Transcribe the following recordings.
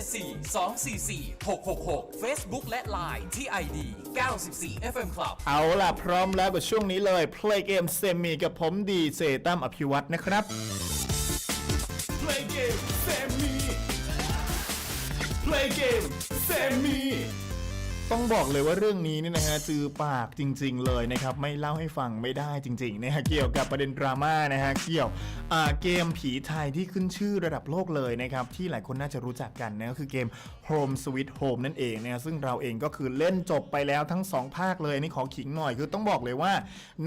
074 244 666 Facebook และ Line ที่ ID 94 FM Club เอาล่ะ พร้อมแล้วกับช่วงนี้เลย Play Game Semi กับผมดีเจตั้มอภิวัตนะครับ Play Game Semi Play Game Semi ต้องบอกเลยว่าเรื่องนี้เนี่ยนะฮะจือปากจริง ๆ เลยนะครับไม่เล่าให้ฟังไม่ได้จริงๆนะฮะเกี่ยวกับประเด็นดราม่านะฮะเกี่ยวเกมผีไทยที่ขึ้นชื่อระดับโลกเลยนะครับที่หลายคนน่าจะรู้จักกันนะก็คือเกม Home Sweet Home นั่นเองนะซึ่งเราเองก็คือเล่นจบไปแล้วทั้ง 2 ภาคเลยนี่ขอขิงหน่อยคือต้องบอกเลยว่า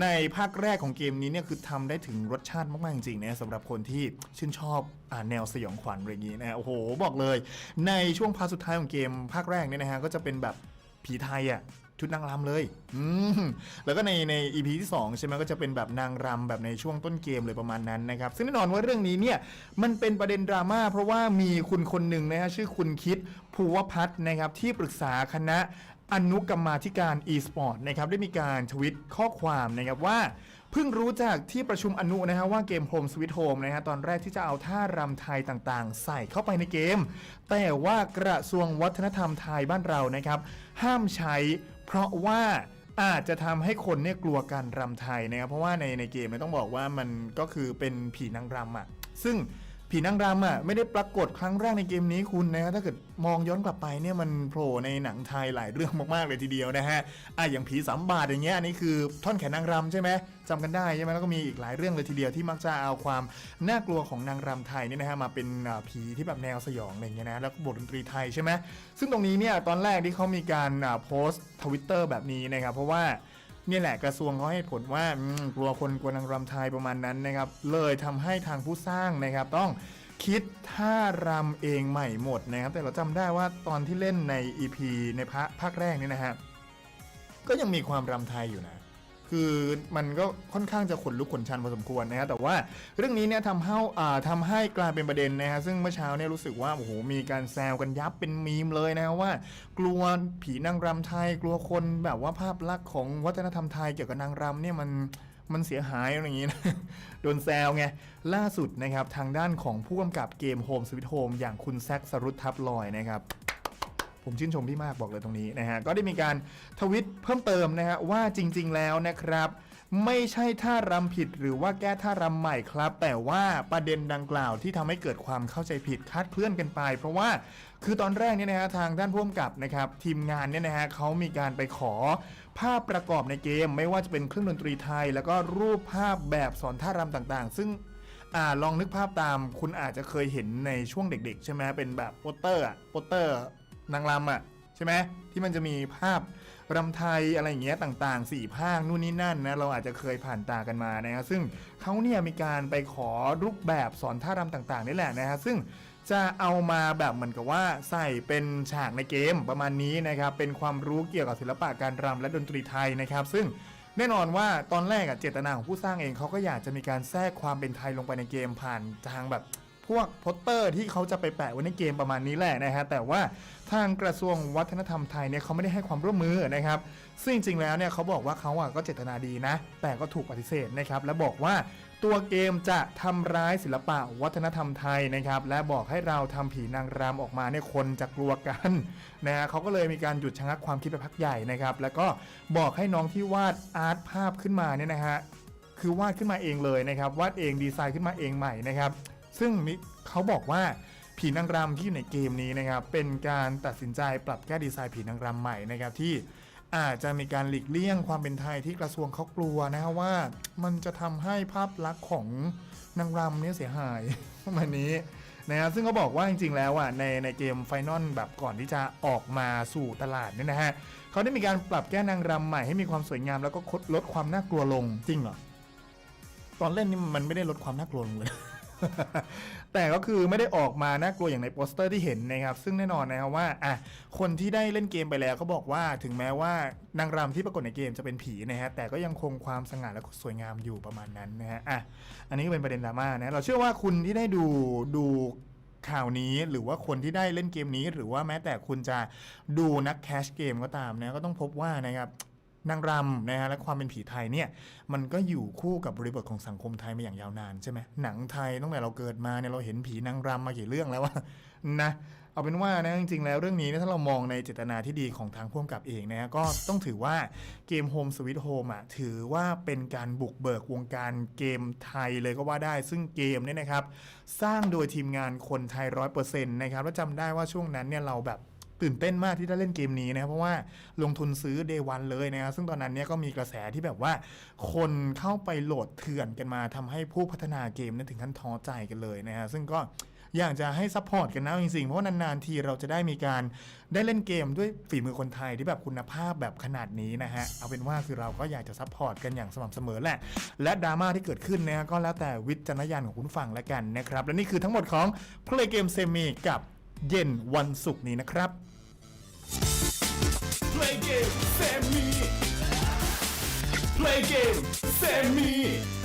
ในภาคแรกของเกมนี้เนี่ยคือทำได้ถึงรสชาติมากๆจริงๆนะสำหรับคนที่ชื่นชอบแนวสยองขวัญอะไรอย่างนี้นะฮะโอ้โหบอกเลย ในช่วงพาร์ทสุดท้ายของเกมภาคแรกเนี่ยนะฮะก็จะเป็นแบบ ผีไทยอะชุดนางรำเลย อืม แล้วก็ในใน EP ที่ 2 ใช่ไหมก็จะเป็นแบบนางรำแบบในช่วงต้นเกมเลยประมาณนั้นนะครับ ซึ่งแน่นอนว่าเรื่องนี้เนี่ย มันเป็นประเด็นดราม่าเพราะว่ามีคุณคนหนึ่งนะฮะชื่อคุณคิดภูวพัฒน์นะครับที่ปรึกษาคณะ อนุกรรมาธิการ e-sport นะครับได้มีการทวิตข้อความนะครับว่า เพิ่งรู้จากที่ประชุมอนุนะฮะว่าเกม Home Sweet Home นะฮะตอนแรกที่จะเอาท่ารำไทยต่างๆ ใส่เข้าไปในเกม แต่ว่ากระทรวงวัฒนธรรมไทยบ้านเรานะครับ ห้ามใช้เพราะว่าอาจจะทำให้คนเนี่ยกลัวการรำไทยนะครับเพราะว่าในในเกมเนี่ยต้องบอกว่ามันก็คือเป็นผีนางรำอะซึ่ง ผีนางรำอะไม่ได้ปรากฏครั้งแรกในเกมนี้คุณนะถ้าเกิดมองย้อนกลับไปเนี่ยมันโผล่ในหนังไทยหลายเรื่องมากๆเลยทีเดียวนะฮะอะอย่างผีสามบาทอย่างเงี้ยอันนี้คือท่อนแขนนางรำใช่ไหมจำกันได้ใช่ไหมแล้วก็มีอีกหลายเรื่องเลยทีเดียวที่มักจะเอาความน่ากลัวของนางรำไทยเนี่ยนะฮะมาเป็นผีที่แบบแนวสยองอะไรเงี้ยนะแล้วก็บทดนตรีไทยใช่ไหมซึ่งตรงนี้เนี่ยตอนแรกที่เขามีการโพสต์ทวิตเตอร์แบบนี้นะครับเพราะว่า เนี่ยแหละกระทรวงเขาให้ผลว่ากลัวคนกลัวนางรำไทยประมาณนั้นนะครับ เลยทำให้ทางผู้สร้างนะครับต้องคิดท่ารำเองใหม่หมดนะครับ แต่เราจำได้ว่าตอนที่เล่นใน EP ในภาคภาคแรกนี่นะฮะก็ยังมีความรำไทยอยู่นะ คือมันก็ค่อนข้างจะขนลุกขนชันพอสมควรนะฮะแต่ว่าเรื่องนี้เนี่ยทำให้อ่าทำให้กลายเป็นประเด็นนะฮะซึ่งเมื่อเช้าเนี่ยรู้สึกว่าโอ้โหมีการแซวกันยับเป็นมีมเลยนะว่า กลัวผีนางรำไทยกลัวคนแบบว่าภาพลักษณ์ของวัฒนธรรมไทยเกี่ยวกับนางรำเนี่ยมันมันเสียหายอะไรอย่างนี้นะ โดนแซวไง ล่าสุดนะครับ ทางด้านของผู้กำกับเกม Home Sweet Home อย่างคุณแซคสรุตทับลอยนะครับ ผมชื่นชมพี่มากบอกเลยตรงนี้นะฮะก็ได้มีการทวิตเพิ่มเติมนะฮะว่าจริง ๆ แล้วนะครับ ไม่ใช่ท่ารำผิดหรือว่าแก้ท่ารำใหม่ครับ แต่ว่าประเด็นดังกล่าวที่ทำให้เกิดความเข้าใจผิดคาดเคลื่อนกันไป เพราะว่าคือตอนแรกเนี่ยนะฮะทางด้านผู้กำกับนะครับทีมงานเนี่ยนะฮะเขามีการไปขอภาพประกอบในเกม ไม่ว่าจะเป็นเครื่องดนตรีไทย แล้วก็รูปภาพแบบสอนท่ารำต่างๆ ซึ่งอลองนึกภาพตามคุณอาจจะเคยเห็นในช่วงเด็ก ๆ ใช่ไหมเป็นแบบโปสเตอร์อะโปสเตอร์ นางรำอะใช่ไหมที่มันจะมีภาพรำไทยอะไรอย่างเงี้ยต่างๆสี่ภาคนู่นนี่นั่นนะเราอาจจะเคยผ่านตากันมานะฮะซึ่งเขาเนี่ยมีการไปขอรูปแบบสอนท่ารำต่างๆนี่แหละนะฮะซึ่งจะเอามาแบบเหมือนกับว่าใส่เป็นฉากในเกมประมาณนี้นะครับเป็นความรู้เกี่ยวกับศิลปะการรำและดนตรีไทยนะครับ ซึ่งแน่นอนว่าตอนแรกอะเจตนาของผู้สร้างเองเขาก็อยากจะมีการแทรกความเป็นไทยลงไปในเกมผ่านทางแบบ พวกโปสเตอร์ที่เขาจะไปแปะไว้ในเกมประมาณนี้แหละนะฮะแต่ว่าทางกระทรวงวัฒนธรรมไทยเนี่ยเขาไม่ได้ให้ความร่วมมือนะครับ ซึ่งจริงๆแล้วเนี่ยเขาบอกว่าเขาอะก็เจตนาดีนะ แต่ก็ถูกปฏิเสธนะครับและบอกว่าตัวเกมจะทำร้ายศิลปะวัฒนธรรมไทยนะครับ และบอกให้เราทำผีนางรำออกมาเนี่ยคนจะกลัวกันนะฮะเขาก็เลยมีการหยุดชะงักความคิดไปพักใหญ่นะครับ แล้วก็บอกให้น้องที่วาดอาร์ตภาพขึ้นมาเนี่ยนะฮะคือวาดขึ้นมาเองเลยนะครับวาดเองดีไซน์ขึ้นมาเองใหม่นะครับ ซึ่งเขาบอกว่าผีนางรำที่อยู่ในเกมนี้นะครับเป็นการตัดสินใจปรับแก้ดีไซน์ผีนางรำใหม่นะครับที่อาจจะมีการหลีกเลี่ยงความเป็นไทยที่กระทรวงเขากลัวนะครับว่ามันจะทำให้ภาพลักษณ์ของนางรำเนี่ยเสียหายประมาณนี้นะครับซึ่งเขาบอกว่าจริงๆ แล้วอะในในเกมไฟนอลแบบก่อนที่จะออกมาสู่ตลาดเนี่ยนะฮะเขาได้มีการปรับแก้นางรำใหม่ให้มีความสวยงามแล้วก็ลดความน่ากลัวลงจริงเหรอตอนเล่นนี่มันไม่ได้ลดความน่ากลัวลงเลย แต่ก็คือไม่ได้ออกมาน่ากลัวอย่างในโปสเตอร์ที่เห็นนะครับ ซึ่งแน่นอนนะครับว่าอะคนที่ได้เล่นเกมไปแล้วเขาบอกว่าถึงแม้ว่านางรำที่ปรากฏในเกมจะเป็นผีนะฮะแต่ก็ยังคงความสง่าและสวยงามอยู่ประมาณนั้นนะฮะอะอันนี้ก็เป็นประเด็นดราม่านะเราเชื่อว่าคุณที่ได้ดูดูข่าวนี้หรือว่าคนที่ได้เล่นเกมนี้ หรือว่าแม้แต่คุณจะดูนักแคชเกมก็ตามนะก็ต้องพบว่านะครับ นางรำนะฮะและความเป็นผีไทยเนี่ยมันก็อยู่คู่กับบริบทของสังคมไทยมาอย่างยาวนานใช่ไหมหนังไทยตั้งแต่เราเกิดมาเนี่ยเราเห็นผีนางรำมากี่เรื่องแล้วว่านะเอาเป็นว่านะจริงๆแล้วเรื่องนี้ถ้าเรามองในเจตนาที่ดีของทางพ่วงกับเองนะฮะก็ต้องถือว่าเกม Home Sweet Home อะถือว่าเป็นการบุกเบิกวงการเกมไทยเลยก็ว่าได้ ซึ่งเกมเนี่ยนะครับ สร้างโดยทีมงานคนไทยร้อยเปอร์เซ็นต์นะครับแล้วจำได้ว่าช่วงนั้นเนี่ยเราแบบ ตื่นเต้นมากที่ได้เล่นเกมนี้นะเพราะว่าลงทุนซื้อ day one เลยนะครับซึ่งตอนนั้นเนี่ยก็มีกระแสที่แบบว่า คนเข้าไปโหลดเถื่อนกันมาทำให้ผู้พัฒนาเกมนั้นถึงขั้นท้อใจกันเลยนะฮะซึ่งก็อยากจะให้ซัพพอร์ตกันนะจริงๆ เพราะว่านานๆ ทีเราจะได้มีการได้เล่นเกมด้วยฝีมือคนไทยที่แบบคุณภาพแบบขนาดนี้นะฮะ เอาเป็นว่าคือเราก็อยากจะซัพพอร์ตกันอย่างสม่ำเสมอแหละ และดราม่าที่เกิดขึ้นนะฮะก็แล้วแต่วิจารณญาณของคุณฟังแล้วกันนะครับ และนี่คือทั้งหมดของ Play Game Semi กับเย็นวันศุกร์นี้นะครับ Play game, send me. Play game, send me.